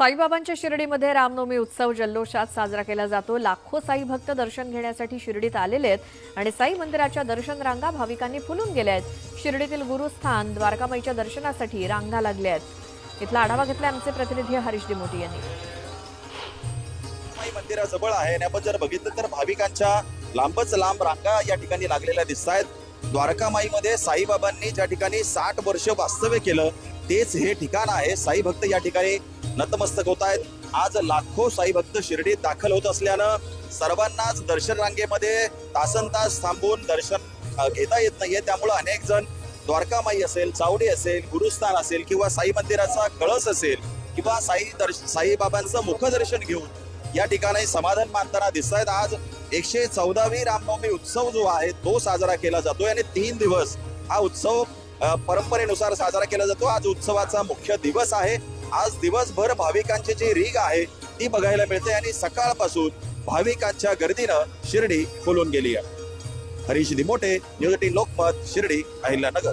साईबाबांच्या शिर्डीमध्ये रामनवमी उत्सव जल्लोषात साजरा केला जातो. लाखो साई भक्त दर्शन घेण्यासाठी शिर्डीत आलेले आहेत आणि साई मंदिराच्या दर्शन रांगा भाविकांनी फुलून गेल्या आहेत. शिर्डीतील गुरुस्थान द्वारकामाईच्या दर्शनासाठी रांगा लागल्या आहेत. इथला आढावा घेतला आमचे प्रतिनिधी हरीश दिमोटी यांनी. मंदिराजवळ आहे आणि आपण जर बघितलं तर भाविकांच्या लांबच लांब रांगा या ठिकाणी लागलेल्या दिसत आहेत द्वारकामाईमध्ये साईबाबांनी ज्या ठिकाणी साठ वर्ष वास्तव्य केलं तेच हे ठिकाण आहे. साई भक्त या ठिकाणी नतमस्तक होत आहेत आज लाखो साई भक्त शिर्डीत दाखल होत असल्यानं सर्वांनाच दर्शन रांगेमध्ये तासन तास थांबून दर्शन घेता येत नाहीये. त्यामुळे अनेक जण द्वारकामाई असेल चावडी असेल गुरुस्थान असेल किंवा साई मंदिराचा कळस असेल किंवा साई दर्श साईबाबांचं मुखदर्शन घेऊन या ठिकाणी समाधान मानताना दिसत आहेत आज एकशे चौदावी रामनवमी उत्सव जो आहे तो साजरा केला जातोय आणि तीन दिवस हा उत्सव परंपरेनुसार साजरा केला जातो. आज उत्सवाचा मुख्य दिवस आहे. आज दिवसभर भाविकांची जी रीग आहे ती बघायला मिळते आणि सकाळपासून भाविकांच्या गर्दीनं शिर्डी फुलून गेली आहे. Harish Dimote news eighteen Lokmat Shirdi Ahilyanagar.